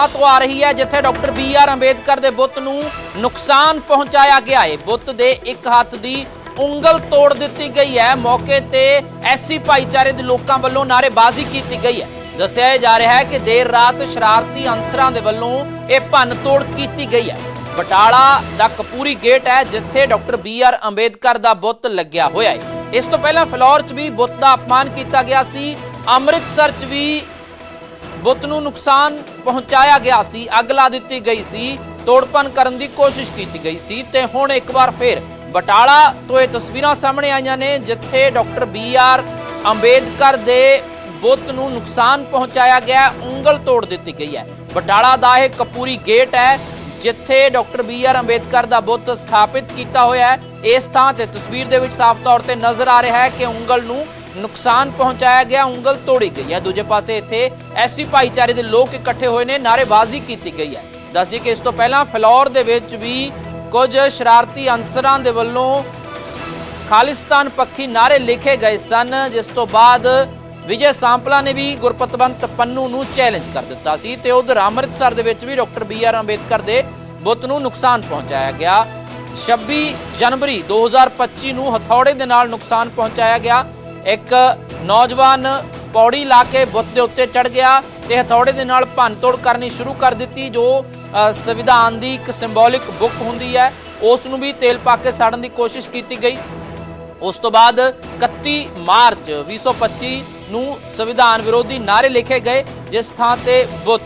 ਬਟਾਲਾ ਤੋਂ ਆ ਰਹੀ ਹੈ, ਜਿੱਥੇ ਡਾਕਟਰ ਬੀ ਆਰ ਅੰਬੇਦਕਰ ਦੇ ਬੁੱਤ ਨੂੰ ਨੁਕਸਾਨ ਪਹੁੰਚਾਇਆ ਗਿਆ ਹੈ। ਬੁੱਤ ਦੇ ਇੱਕ ਹੱਥ ਦੀ ਉਂਗਲ ਤੋੜ ਦਿੱਤੀ ਗਈ ਹੈ। ਮੌਕੇ ਤੇ ਐਸਸੀ ਭਾਈਚਾਰੇ ਦੇ ਲੋਕਾਂ ਵੱਲੋਂ ਨਾਅਰੇਬਾਜ਼ੀ ਕੀਤੀ ਗਈ ਹੈ। ਦੱਸਿਆ ਜਾ ਰਿਹਾ ਹੈ ਕਿ ਦੇਰ ਰਾਤ ਸ਼ਰਾਰਤੀ ਅਨਸਰਾਂ ਦੇ ਵੱਲੋਂ ਇਹ ਭੰਨ ਤੋੜ ਕੀਤੀ ਗਈ ਹੈ। ਬਟਾਲਾ ਦਾ ਕਪੂਰੀ ਗੇਟ ਹੈ, ਜਿੱਥੇ ਡਾਕਟਰ ਬੀ ਆਰ ਅੰਬੇਦਕਰ ਦਾ ਬੁੱਤ ਲੱਗਿਆ ਹੋਇਆ ਹੈ। ਇਸ ਤੋਂ ਪਹਿਲਾਂ ਫਲੋਰ 'ਚ ਵੀ ਬੁੱਤ ਦਾ ਅਪਮਾਨ ਕੀਤਾ ਗਿਆ ਸੀ। ਅੰਮ੍ਰਿਤਸਰ 'ਚ ਵੀ ਬੁੱਤ ਨੂੰ ਨੁਕਸਾਨ ਪਹੁੰਚਾਇਆ ਗਿਆ ਸੀ, ਅੱਗ ਲਾ ਦਿੱਤੀ ਗਈ ਸੀ, ਤੋੜਪਨ ਕਰਨ ਦੀ ਕੋਸ਼ਿਸ਼ ਕੀਤੀ ਗਈ ਸੀ ਤੇ ਹੁਣ ਇੱਕ ਵਾਰ ਫਿਰ ਬਟਾਲਾ ਤੋਂ ਇਹ ਤਸਵੀਰਾਂ ਸਾਹਮਣੇ ਆਈਆਂ ਨੇ, ਜਿੱਥੇ ਡਾਕਟਰ ਬੀ ਆਰ ਅੰਬੇਦਕਰ ਦੇ ਬੁੱਤ ਨੂੰ ਨੁਕਸਾਨ ਪਹੁੰਚਾਇਆ ਗਿਆ, ਉਂਗਲ ਤੋੜ ਦਿੱਤੀ ਗਈ ਹੈ। ਬਟਾਲਾ ਦਾ ਇਹ ਕਪੂਰੀ ਗੇਟ ਹੈ, ਜਿੱਥੇ ਡਾਕਟਰ ਬੀ ਆਰ ਅੰਬੇਦਕਰ ਦਾ ਬੁੱਤ ਸਥਾਪਿਤ ਕੀਤਾ ਹੋਇਆ ਹੈ। ਇਸ ਥਾਂ ਤੇ ਤਸਵੀਰ ਦੇ ਵਿੱਚ ਸਾਫ਼ ਤੌਰ ਤੇ ਨਜ਼ਰ ਆ ਰਿਹਾ ਹੈ ਕਿ ਉਂਗਲ ਨੂੰ ਨੁਕਸਾਨ ਪਹੁੰਚਾਇਆ ਗਿਆ, ਉਂਗਲ ਤੋੜੀ ਗਈ ਹੈ। ਦੂਜੇ ਪਾਸੇ ਇੱਥੇ ਐਸੀ ਭਾਈਚਾਰੇ ਦੇ ਲੋਕ ਇਕੱਠੇ ਹੋਏ ਨੇ, ਨਾਅਰੇਬਾਜ਼ੀ ਕੀਤੀ ਗਈ ਹੈ। ਦੱਸਦੀ ਕਿ ਇਸ ਤੋਂ ਪਹਿਲਾਂ ਫਲੌਰ ਦੇ ਵਿੱਚ ਵੀ ਕੁਝ ਸ਼ਰਾਰਤੀ ਅਨਸਰਾਂ ਦੇ ਵੱਲੋਂ ਖਾਲਿਸਤਾਨ ਪੱਖੀ ਨਾਰੇ ਲਿਖੇ ਗਏ ਸਨ, ਜਿਸ ਤੋਂ ਬਾਅਦ ਵਿਜੇ ਸਾਂਪਲਾ ਨੇ ਵੀ ਗੁਰਪਤਵੰਤ ਪੰਨੂ ਨੂੰ ਚੈਲੰਜ ਕਰ ਦਿੱਤਾ ਸੀ ਤੇ ਉਧਰ ਅੰਮ੍ਰਿਤਸਰ ਦੇ ਵਿੱਚ ਵੀ ਡਾਕਟਰ ਬੀ ਆਰ ਅੰਬੇਦਕਰ ਦੇ ਬੁੱਤ ਨੂੰ ਨੁਕਸਾਨ ਪਹੁੰਚਾਇਆ ਗਿਆ। 26 ਜਨਵਰੀ 2025 ਨੂੰ ਹਥੌੜੇ ਦੇ ਨਾਲ ਨੁਕਸਾਨ ਪਹੁੰਚਾਇਆ ਗਿਆ। ਇੱਕ ਨੌਜਵਾਨ ਪੌੜੀ ਲਾ ਕੇ ਬੁੱਤ ਦੇ ਉੱਤੇ ਚੜ ਗਿਆ ਤੇ ਹਥੌੜੇ ਦੇ ਨਾਲ ਭੰਨਤੋੜ ਕਰਨੀ ਸ਼ੁਰੂ ਕਰ ਦਿੱਤੀ, ਜੋ ਸੰਵਿਧਾਨ ਦੀ ਇੱਕ ਸਿੰਬੋਲਿਕ ਬੁੱਕ ਹੁੰਦੀ ਹੈ। ਉਸ ਨੂੰ ਵੀ ਤੇਲ ਪਾ ਕੇ ਸਾੜਨ ਦੀ ਕੋਸ਼ਿਸ਼ ਕੀਤੀ ਗਈ। ਉਸ ਤੋਂ ਬਾਅਦ 31 ਮਾਰਚ 2025 ਨੂੰ ਸੰਵਿਧਾਨ ਵਿਰੋਧੀ ਨਾਰੇ ਲਿਖੇ ਗਏ, ਜਿਸ ਥਾਂ ਤੇ ਬੁੱਤ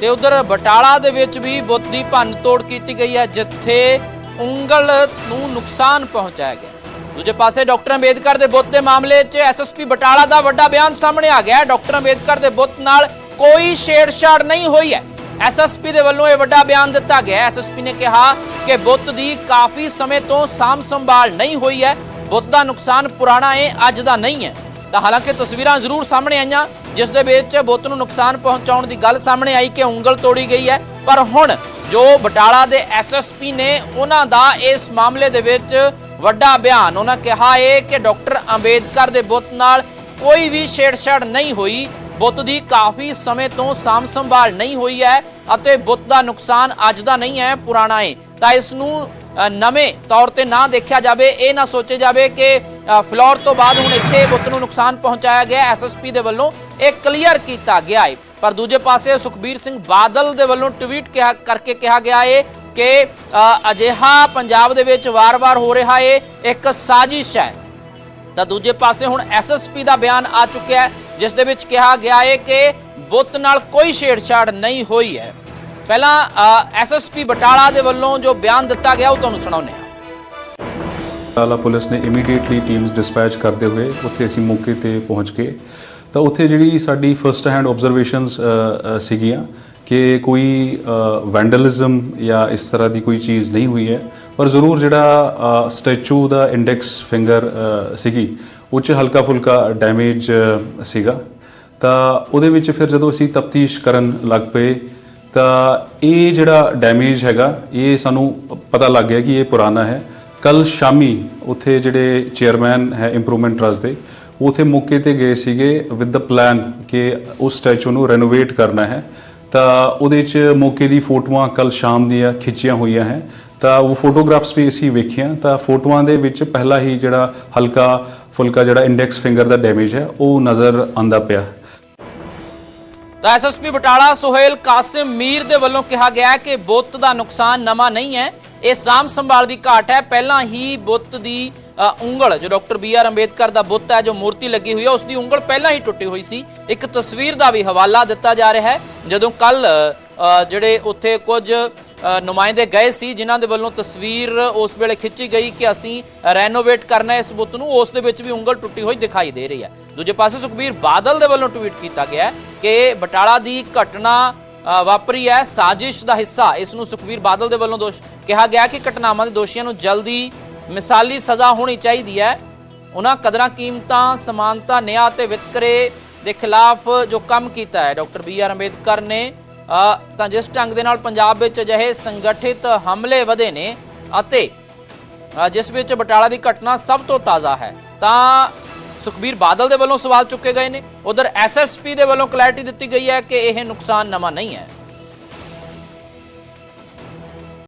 ਤੇ ਉਧਰ ਬਟਾਲਾ ਦੇ ਵਿੱਚ ਵੀ ਬੁੱਤ ਦੀ ਭੰਨ ਤੋੜ ਕੀਤੀ ਗਈ ਹੈ, ਜਿੱਥੇ ਉਂਗਲ ਨੂੰ ਨੁਕਸਾਨ ਪਹੁੰਚਾਇਆ ਗਿਆ। ਦੂਜੇ ਪਾਸੇ ਡਾਕਟਰ ਅੰਬੇਦਕਰ ਦੇ ਬੁੱਤ ਦੇ ਮਾਮਲੇ 'ਚ ਐਸਐਸਪੀ ਬਟਾਲਾ ਦਾ ਵੱਡਾ ਬਿਆਨ ਸਾਹਮਣੇ ਆ ਗਿਆ ਹੈ। ਡਾਕਟਰ ਅੰਬੇਦਕਰ ਦੇ ਬੁੱਤ ਨਾਲ ਕੋਈ ਛੇੜਛਾੜ ਨਹੀਂ ਹੋਈ ਹੈ। ਐਸਐਸਪੀ ਦੇ ਵੱਲੋਂ ਇਹ ਵੱਡਾ ਬਿਆਨ ਦਿੱਤਾ ਗਿਆ ਐਸਐਸਪੀ ਨੇ ਕਿਹਾ ਕਿ ਬੁੱਤ ਦੀ ਕਾਫੀ ਸਮੇਂ ਤੋਂ ਸਾਂਭ ਸੰਭਾਲ ਨਹੀਂ ਹੋਈ ਹੈ। ਬੁੱਤ ਦਾ ਨੁਕਸਾਨ ਪੁਰਾਣਾ ਏ, ਅੱਜ ਦਾ ਨਹੀਂ ਹੈ। ਤਾਂ ਹਾਲਾਂਕਿ ਤਸਵੀਰਾਂ ਜ਼ਰੂਰ ਸਾਹਮਣੇ ਆਈਆਂ, ਜਿਸ ਦੇ ਵਿੱਚ ਬੁੱਤ ਨੂੰ ਨੁਕਸਾਨ ਪਹੁੰਚਾਉਣ ਦੀ ਗੱਲ ਸਾਹਮਣੇ ਆਈ ਕਿ ਉਂਗਲ ਤੋੜੀ ਗਈ ਹੈ। ਪਰ ਹੁਣ ਜੋ ਬਟਾਲਾ ਦੇ ਐਸਐਸਪੀ ਨੇ ਉਹਨਾਂ ਦਾ ਇਸ ਮਾਮਲੇ ਦੇ ਵਿੱਚ ਵੱਡਾ ਬਿਆਨ ਉਹਨਾਂ ਕਿਹਾ ਹੈ ਕਿ ਡਾਕਟਰ ਅੰਬੇਦਕਰ ਦੇ ਬੁੱਤ ਨਾਲ ਕੋਈ ਵੀ ਛੇੜਛਾੜ ਨਹੀਂ ਹੋਈ। ਬੁੱਤ ਦੀ ਕਾਫੀ ਸਮੇਂ ਤੋਂ ਸਾਂਭ ਸੰਭਾਲ ਨਹੀਂ ਹੋਈ ਹੈ ਅਤੇ ਬੁੱਤ ਦਾ ਨੁਕਸਾਨ ਅੱਜ ਦਾ ਨਹੀਂ ਹੈ ਪੁਰਾਣਾ ਹੈ ਤਾਂ ਇਸ ਨੂੰ ਨਵੇਂ ਤੌਰ ਤੇ ਨਾ ਦੇਖਿਆ ਜਾਵੇ ਇਹ ਨਾ ਸੋਚੇ ਜਾਵੇ ਕਿ ਅ, ਫਲੋਰ ਤੋਂ ਬਾਅਦ ਹੁਣ ਇੱਥੇ ਬੁੱਤ ਨੂੰ ਨੁਕਸਾਨ ਪਹੁੰਚਾਇਆ ਗਿਆ ਐਸਐਸਪੀ ਦੇ ਵੱਲੋਂ ਇਹ ਕਲੀਅਰ ਕੀਤਾ ਗਿਆ ਹੈ ਪਰ ਦੂਜੇ ਪਾਸੇ ਸੁਖਬੀਰ ਸਿੰਘ ਬਾਦਲ ਦੇ ਵੱਲੋਂ ਟਵੀਟ ਕਿਹਾ ਕਰਕੇ ਕਿਹਾ ਗਿਆ ਹੈ ਕਿ ਅਜਿਹਾ ਪੰਜਾਬ ਦੇ ਵਿੱਚ ਵਾਰ-ਵਾਰ ਹੋ ਰਿਹਾ ਹੈ ਇੱਕ ਸਾਜ਼ਿਸ਼ ਹੈ। ਤਾਂ ਦੂਜੇ ਪਾਸੇ ਹੁਣ ਐਸਐਸਪੀ ਦਾ ਬਿਆਨ ਆ ਚੁੱਕਿਆ ਹੈ, ਜਿਸ ਦੇ ਵਿੱਚ ਕਿਹਾ ਗਿਆ ਹੈ ਕਿ ਬੁੱਤ ਨਾਲ ਕੋਈ ਛੇੜਛਾੜ ਨਹੀਂ ਹੋਈ ਹੈ। ਪਹਿਲਾਂ ਐਸਐਸਪੀ ਬਟਾਲਾ ਦੇ ਵੱਲੋਂ ਜੋ ਬਿਆਨ ਦਿੱਤਾ ਗਿਆ, ਉਹ ਤੁਹਾਨੂੰ ਸੁਣਾਉਂਦੇ ਹਾਂ। ਬਟਾਲਾ ਪੁਲਿਸ ਨੇ ਇਮੀਡੀਏਟਲੀ ਟੀਮਸ ਡਿਸਪੈਚ ਕਰਦੇ ਹੋਏ ਉੱਥੇ ਅਸੀਂ ਮੌਕੇ ਤੇ ਪਹੁੰਚ ਕੇ ਤਾਂ ਉੱਥੇ ਜਿਹੜੀ ਸਾਡੀ ਫਰਸਟ ਹੈਂਡ ਆਬਜ਼ਰਵੇਸ਼ਨਸ ਸੀਗੀਆਂ ਕਿ ਕੋਈ ਵੈਂਡਲਿਜ਼ਮ ਜਾਂ ਇਸ ਤਰ੍ਹਾਂ ਦੀ ਕੋਈ ਚੀਜ਼ ਨਹੀਂ ਹੋਈ ਹੈ, ਪਰ ਜ਼ਰੂਰ ਜਿਹੜਾ ਸਟੈਚੂ ਦਾ ਇੰਡੈਕਸ ਫਿੰਗਰ ਸੀਗੀ, ਉਹ 'ਚ ਹਲਕਾ ਫੁਲਕਾ ਡੈਮੇਜ ਸੀਗਾ। ਤਾਂ ਉਹਦੇ ਵਿੱਚ ਫਿਰ ਜਦੋਂ ਅਸੀਂ ਤਫਤੀਸ਼ ਕਰਨ ਲੱਗ ਪਏ, ਤਾਂ ਇਹ ਜਿਹੜਾ ਡੈਮੇਜ ਹੈਗਾ, ਇਹ ਸਾਨੂੰ ਪਤਾ ਲੱਗ ਗਿਆ ਕਿ ਇਹ ਪੁਰਾਣਾ ਹੈ। ਕੱਲ ਸ਼ਾਮੀ ਉੱਥੇ ਜਿਹੜੇ ਚੇਅਰਮੈਨ ਹੈ ਇੰਪਰੂਵਮੈਂਟ ਟਰਸਟ ਦੇ, ਉਹ ਉੱਥੇ ਮੌਕੇ ਤੇ ਗਏ ਸੀਗੇ ਵਿਦ ਦਾ ਪਲਾਨ ਕਿ ਉਸ ਸਟੈਚੂ ਨੂੰ ਰੈਨੋਵੇਟ ਕਰਨਾ ਹੈ। ਤਾਂ ਉਹਦੇ 'ਚ ਮੌਕੇ ਦੀ ਫੋਟੋਆਂ ਕੱਲ ਸ਼ਾਮ ਦੀਆਂ ਖਿੱਚੀਆਂ ਹੋਈਆਂ ਹੈ। ਤਾਂ ਉਹ ਫੋਟੋਗ੍ਰਾਫਸ ਵੀ ਅਸੀਂ ਵੇਖੀਆਂ। ਤਾਂ ਫੋਟੋਆਂ ਦੇ ਵਿੱਚ ਪਹਿਲਾ ਹੀ ਜਿਹੜਾ ਹਲਕਾ ਫੁਲਕਾ ਜਿਹੜਾ ਇੰਡੈਕਸ ਫਿੰਗਰ ਦਾ ਡੈਮੇਜ ਹੈ, ਉਹ ਨਜ਼ਰ ਆਂਦਾ ਪਿਆ। ਤਾਂ ਐਸਐਸਪੀ ਬਟਾਲਾ ਸੁਹੇਲ ਕਾਸਿਮ ਮੀਰ ਦੇ ਵੱਲੋਂ ਕਿਹਾ ਗਿਆ ਕਿ ਬੁੱਤ ਦਾ ਨੁਕਸਾਨ ਨਵਾਂ ਨਹੀਂ ਹੈ। ਇਹ ਸਾਂਭ ਸੰਭਾਲ ਦੀ ਘਾਟ ਹੈ। ਪਹਿਲਾਂ ਹੀ ਬੁੱਤ ਦੀ ਉਂਗਲ, ਜੋ ਡਾਕਟਰ ਬੀ ਆਰ ਅੰਬੇਦਕਰ ਦਾ ਬੁੱਤ ਹੈ, ਜੋ ਮੂਰਤੀ ਲੱਗੀ ਹੋਈ ਹੈ, ਉਸ ਦੀ ਉਂਗਲ ਪਹਿਲਾਂ ਹੀ ਟੁੱਟੀ ਹੋਈ ਸੀ। ਇੱਕ ਤਸਵੀਰ ਦਾ ਵੀ ਹਵਾਲਾ ਦਿੱਤਾ ਜਾ ਰਿਹਾ ਹੈ। ਜਦੋਂ ਕੱਲ ਜਿਹੜੇ ਉੱਥੇ ਕੁਝ ਨੁਮਾਇੰਦੇ ਗਏ ਸੀ, ਜਿਨ੍ਹਾਂ ਦੇ ਵੱਲੋਂ ਤਸਵੀਰ ਉਸ ਵੇਲੇ ਖਿੱਚੀ ਗਈ ਕਿ ਅਸੀਂ ਰੈਨੋਵੇਟ ਕਰਨਾ ਇਸ ਬੁੱਤ ਨੂੰ, ਉਸ ਦੇ ਵਿੱਚ ਵੀ ਉਂਗਲ ਟੁੱਟੀ ਹੋਈ ਦਿਖਾਈ ਦੇ ਰਹੀ ਹੈ। ਦੂਜੇ ਪਾਸੇ ਸੁਖਬੀਰ ਬਾਦਲ ਦੇ ਵੱਲੋਂ ਟਵੀਟ ਕੀਤਾ ਗਿਆ ਕਿ ਬਟਾਲਾ ਦੀ ਘਟਨਾ ਵਾਪਰੀ ਹੈ। ਸਾਜ਼ਿਸ਼ ਦਾ ਹਿੱਸਾ ਇਸ ਨੂੰ ਸੁਖਬੀਰ ਬਾਦਲ ਦੇ ਵੱਲੋਂ ਦੋਸ਼ ਕਿਹਾ ਗਿਆ ਕਿ ਘਟਨਾਵਾਂ ਦੇ ਦੋਸ਼ੀਆਂ ਨੂੰ ਜਲਦੀ ਮਿਸਾਲੀ ਸਜ਼ਾ ਹੋਣੀ ਚਾਹੀਦੀ ਹੈ। ਉਹਨਾਂ ਕਦਰਾਂ ਕੀਮਤਾਂ, ਸਮਾਨਤਾ, ਨਿਆਂ ਤੇ ਵਿਤਕਰੇ ਦੇ ਖਿਲਾਫ ਜੋ ਕੰਮ ਕੀਤਾ ਹੈ, ਡਾਕਟਰ ਬੀ ਆਰ ਅੰਬੇਦਕਰ ਨੇ ਤਾਂ ਜਿਸ ਢੰਗ ਦੇ ਨਾਲ ਪੰਜਾਬ ਵਿੱਚ ਅਜਿਹੇ ਸੰਗਠਿਤ ਹਮਲੇ ਵਧੇ ਨੇ ਅਤੇ ਜਿਸ ਵਿੱਚ ਬਟਾਲਾ ਦੀ ਘਟਨਾ ਸਭ ਤੋਂ ਤਾਜ਼ਾ ਹੈ, ਤਾਂ ਸੁਖਬੀਰ ਬਾਦਲ ਦੇ ਵੱਲੋਂ ਸਵਾਲ ਚੁੱਕੇ ਗਏ ਨੇ। ਉਧਰ ਐਸਐਸਪੀ ਦੇ ਵੱਲੋਂ ਕਲੈਰਿਟੀ ਦਿੱਤੀ ਗਈ ਹੈ ਕਿ ਇਹ ਨੁਕਸਾਨ ਨਵਾਂ ਨਹੀਂ ਹੈ।